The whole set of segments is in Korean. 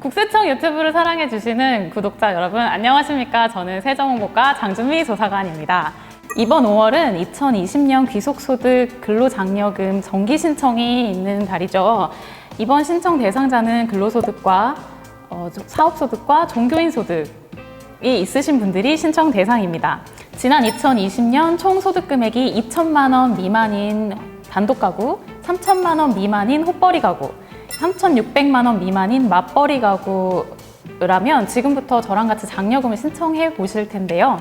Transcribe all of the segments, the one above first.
국세청 유튜브를 사랑해주시는 구독자 여러분, 안녕하십니까. 저는 세정홍보과 장준미 조사관입니다. 이번 5월은 2020년 귀속소득 근로장려금 정기 신청이 있는 달이죠. 이번 신청 대상자는 근로소득과 어, 사업소득과 종교인 소득이 있으신 분들이 신청 대상입니다. 지난 2020년 총 소득 금액이 2천만 원 미만인 단독 가구, 3천만 원 미만인 호벌이 가구, 3,600만 원 미만인 맞벌이 가구라면 지금부터 저랑 같이 장려금을 신청해 보실 텐데요.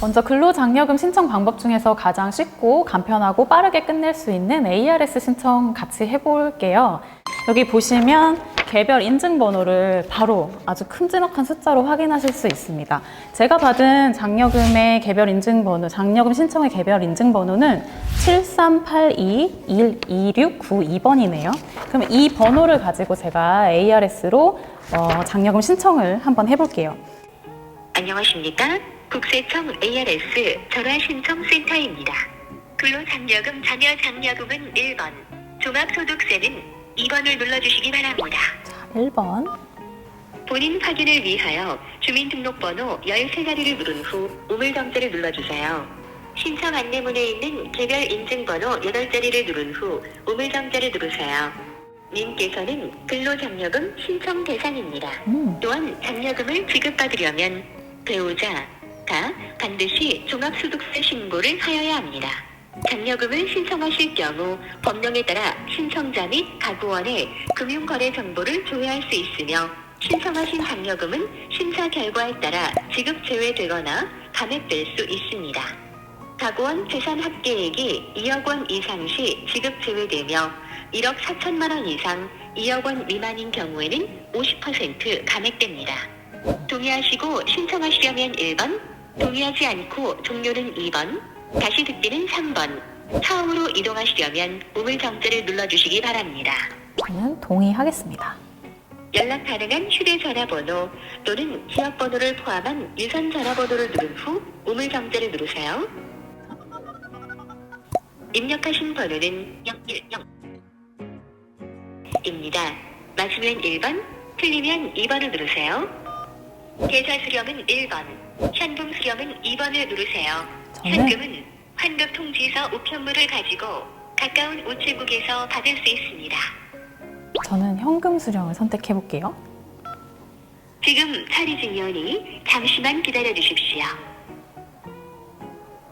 먼저 근로장려금 신청 방법 중에서 가장 쉽고 간편하고 빠르게 끝낼 수 있는 ARS 신청 같이 해볼게요. 여기 보시면 개별 인증번호를 바로 아주 큼지막한 숫자로 확인하실 수 있습니다. 제가 받은 장려금의 개별 인증번호, 장려금 신청의 개별 인증번호는 7382-12692번이네요. 그럼 이 번호를 가지고 제가 ARS로 어, 장려금 신청을 한번 해볼게요. 안녕하십니까? 국세청 ARS 전화신청센터입니다. 근로장려금 자녀 장려금은 1번, 종합소득세는 2번을 눌러주시기 바랍니다. 1번. 본인 확인을 위하여 주민등록번호 13자리를 누른 후 우물정자를 눌러주세요. 신청 안내문에 있는 개별 인증번호 8자리를 누른 후 우물정자를 누르세요. 님께서는 근로장려금 신청 대상입니다. 음. 또한 장려금을 지급받으려면 배우자 가 반드시 종합소득세 신고를 하여야 합니다. 장려금을 신청하실 경우 법령에 따라 신청자 및 가구원의 금융거래 정보를 조회할 수 있으며 신청하신 장려금은 심사 결과에 따라 지급 제외되거나 감액될 수 있습니다. 가구원 재산 합계액이 2억 원 이상 시 지급 제외되며 1억 4천만 원 이상 2억 원 미만인 경우에는 50% 감액됩니다. 동의하시고 신청하시려면 1번, 동의하지 않고 종료는 2번, 다시 듣기는 3번, 처음으로 이동하시려면 우물정자를 눌러주시기 바랍니다. 저는 동의하겠습니다. 연락 가능한 휴대전화번호 또는 지역번호를 포함한 유선 전화번호를 누른 후 우물정자를 누르세요. 입력하신 번호는 010입니다. 맞으면 1번, 틀리면 2번을 누르세요. 계좌 수령은 1번, 현금 수령은 2번을 누르세요. 저는- 현금은 환급 통지서 우편물을 가지고 가까운 우체국에서 받을 수 있습니다. 저는 현금 수령을 선택해 볼게요. 지금 처리 중이오니 잠시만 기다려 주십시오.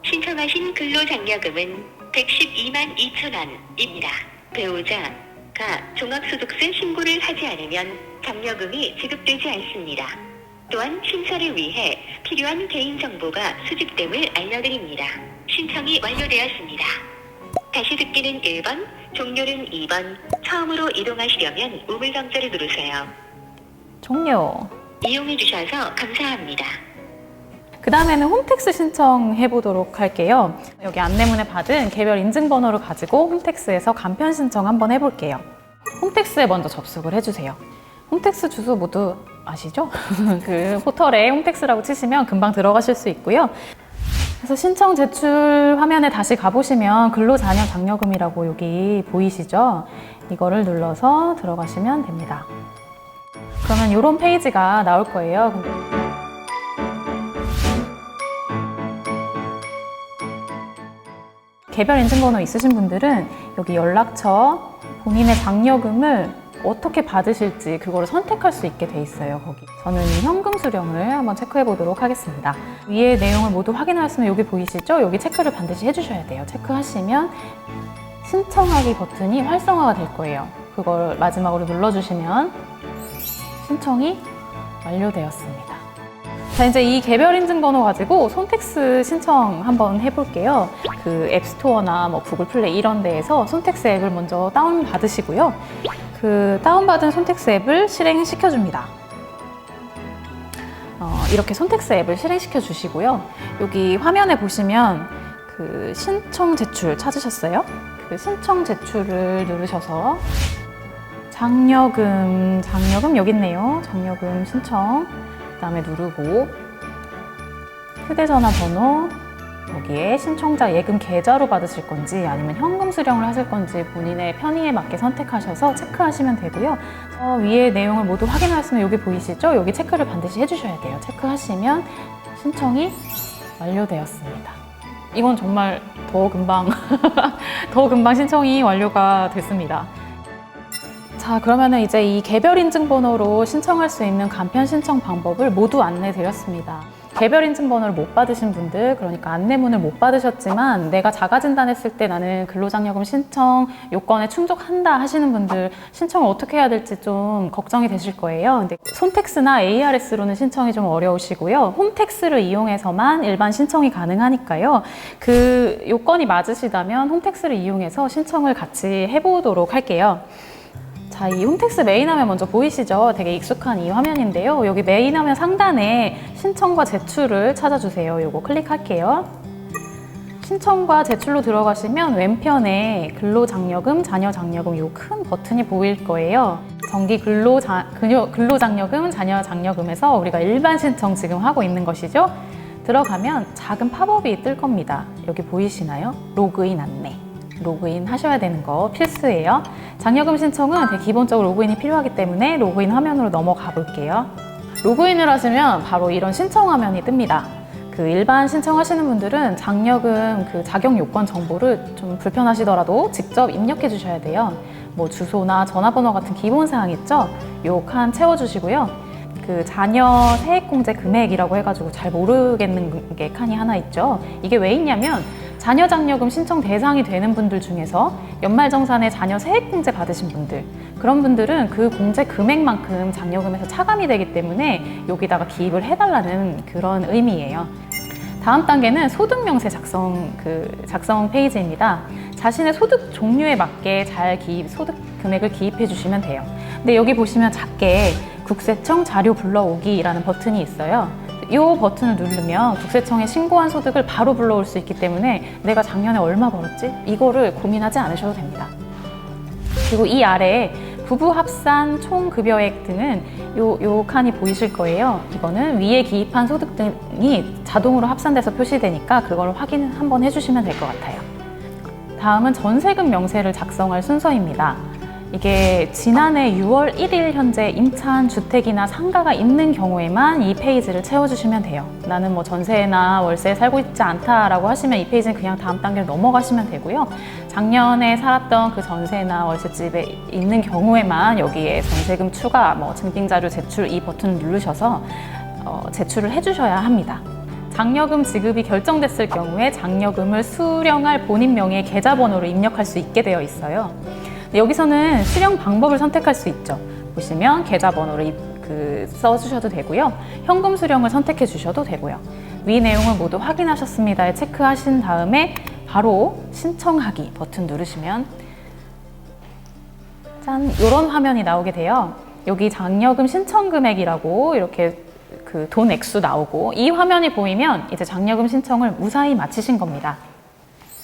신청하신 근로장려금은 112만 2천 원입니다. 배우자가 종합소득세 신고를 하지 않으면 장려금이 지급되지 않습니다. 또한 심사를 위해 필요한 개인정보가 수집됨을 알려드립니다. 신청이 완료되었습니다. 다시 듣기는 1번, 종료는 2번, 처음으로 이동하시려면 우물정자를 누르세요. 종료. 이용해 주셔서 감사합니다. 그 다음에는 홈택스 신청해 보도록 할게요. 여기 안내문에 받은 개별 인증번호를 가지고 홈택스에서 간편 신청 한번 해볼게요. 홈택스에 먼저 접속을 해주세요. 홈택스 주소 모두 아시죠? 그 포털에 홈택스라고 치시면 금방 들어가실 수 있고요. 그래서 신청 제출 화면에 다시 가보시면 근로자녀 장려금이라고 여기 보이시죠? 이거를 눌러서 들어가시면 됩니다. 그러면 이런 페이지가 나올 거예요. 개별 인증번호 있으신 분들은 여기 연락처, 본인의 장려금을 어떻게 받으실지 그거를 선택할 수 있게 돼 있어요, 거기. 저는 이 현금 수령을 한번 체크해 보도록 하겠습니다. 위에 내용을 모두 확인하셨으면 여기 보이시죠? 여기 체크를 반드시 해주셔야 돼요. 체크하시면 신청하기 버튼이 활성화가 될 거예요. 그걸 마지막으로 눌러주시면 신청이 완료되었습니다. 자, 이제 이 개별 인증 번호 가지고 손택스 신청 한번 해볼게요. 그 앱스토어나 뭐 구글 플레이 이런 데에서 손택스 앱을 먼저 다운 받으시고요. 그 다운받은 손택스 앱을 실행시켜 줍니다. 어, 이렇게 손택스 앱을 실행시켜 주시고요. 여기 화면에 보시면 그 신청 제출 찾으셨어요? 그 신청 제출을 누르셔서 장려금, 장려금 여기 있네요. 장려금 신청. 그 다음에 누르고 휴대전화 번호 여기에 신청자 예금 계좌로 받으실 건지 아니면 현금 수령을 하실 건지 본인의 편의에 맞게 선택하셔서 체크하시면 되고요. 어, 위에 내용을 모두 확인하였으면 여기 보이시죠? 여기 체크를 반드시 해주셔야 돼요. 체크하시면 신청이 완료되었습니다. 이건 정말 더 금방 더 금방 신청이 완료가 됐습니다. 자, 그러면은 이제 이 개별 인증 번호로 신청할 수 있는 간편 신청 방법을 모두 안내 드렸습니다. 개별 인증 번호를 못 받으신 분들, 그러니까 안내문을 못 받으셨지만 내가 자가 진단했을 때 나는 근로장려금 신청 요건에 충족한다 하시는 분들 신청을 어떻게 해야 될지 좀 걱정이 되실 거예요. 근데 손택스나 ARS로는 신청이 좀 어려우시고요. 홈택스를 이용해서만 일반 신청이 가능하니까요. 그 요건이 맞으시다면 홈택스를 이용해서 신청을 같이 해보도록 할게요. 자, 이 홈택스 메인 화면 먼저 보이시죠? 되게 익숙한 이 화면인데요. 여기 메인 화면 상단에 신청과 제출을 찾아주세요. 요거 클릭할게요. 신청과 제출로 들어가시면 왼편에 근로장려금, 자녀장려금 요 큰 버튼이 보일 거예요. 정기 근로자, 근요- 근로장려금, 자녀장려금에서 우리가 일반 신청 지금 하고 있는 것이죠. 들어가면 작은 팝업이 뜰 겁니다. 여기 보이시나요? 로그인 안내. 로그인 하셔야 되는 거 필수예요. 장려금 신청은 되게 기본적으로 로그인이 필요하기 때문에 로그인 화면으로 넘어가 볼게요. 로그인을 하시면 바로 이런 신청 화면이 뜹니다. 그 일반 신청하시는 분들은 장려금 그 자격 요건 정보를 좀 불편하시더라도 직접 입력해 주셔야 돼요. 뭐 주소나 전화번호 같은 기본 사항 있죠? 요 칸 채워주시고요. 그 자녀 세액공제 금액이라고 해가지고 잘 모르겠는 게 칸이 하나 있죠. 이게 왜 있냐면 자녀 장려금 신청 대상이 되는 분들 중에서 연말정산에 자녀 세액공제 받으신 분들 그런 분들은 그 공제 금액만큼 장려금에서 차감이 되기 때문에 여기다가 기입을 해달라는 그런 의미예요. 다음 단계는 소득 명세 작성 그 작성 페이지입니다. 자신의 소득 종류에 맞게 잘 기입 소득 금액을 기입해 주시면 돼요. 근데 여기 보시면 작게 국세청 자료 불러오기라는 버튼이 있어요. 이 버튼을 누르면 국세청에 신고한 소득을 바로 불러올 수 있기 때문에 내가 작년에 얼마 벌었지? 이거를 고민하지 않으셔도 됩니다. 그리고 이 아래에 부부 합산 총 급여액 등은 요, 요 칸이 보이실 거예요. 이거는 위에 기입한 소득 등이 자동으로 합산돼서 표시되니까 그걸 확인 한번 해주시면 될 것 같아요. 다음은 전세금 명세를 작성할 순서입니다. 이게 지난해 6월 1일 현재 임차한 주택이나 상가가 있는 경우에만 이 페이지를 채워주시면 돼요. 나는 뭐 전세나 월세에 살고 있지 않다라고 하시면 이 페이지는 그냥 다음 단계로 넘어가시면 되고요. 작년에 살았던 그 전세나 월세집에 있는 경우에만 여기에 전세금 추가, 뭐 증빙자료 제출 이 버튼을 누르셔서 어, 제출을 해주셔야 합니다. 장려금 지급이 결정됐을 경우에 장려금을 수령할 본인 명의의 계좌번호를 입력할 수 있게 되어 있어요. 근데 여기서는 수령 방법을 선택할 수 있죠. 보시면 계좌번호를 입- 그 써주셔도 되고요. 현금 수령을 선택해 주셔도 되고요. 위 내용을 모두 확인하셨습니다에 체크하신 다음에 바로 신청하기 버튼 누르시면 짠 이런 화면이 나오게 돼요. 여기 장려금 신청 금액이라고 이렇게 그 돈 액수 나오고 이 화면이 보이면 이제 장려금 신청을 무사히 마치신 겁니다.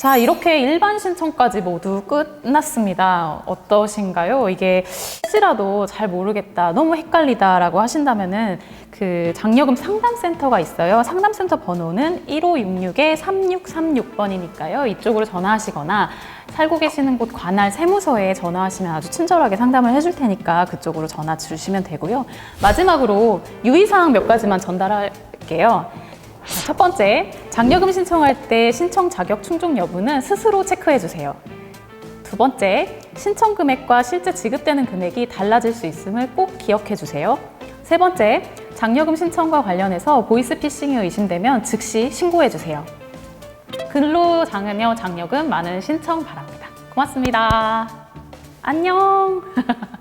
자, 이렇게 일반 신청까지 모두 끝났습니다. 어떠신가요? 이게 혹시라도 잘 모르겠다, 너무 헷갈리다 라고 하신다면은 그 장려금 상담센터가 있어요. 상담센터 번호는 1566-3636번이니까요. 이쪽으로 전화하시거나 살고 계시는 곳 관할 세무서에 전화하시면 아주 친절하게 상담을 해줄 테니까 그쪽으로 전화 주시면 되고요. 마지막으로 유의사항 몇 가지만 전달할게요. 자, 첫 번째, 장려금 신청할 때 신청 자격 충족 여부는 스스로 체크해 주세요. 두 번째, 신청 금액과 실제 지급되는 금액이 달라질 수 있음을 꼭 기억해 주세요. 세 번째, 장려금 신청과 관련해서 보이스피싱이 의심되면 즉시 신고해 주세요. 근로 장려 장려금 많은 신청 바랍니다. 고맙습니다. 안녕.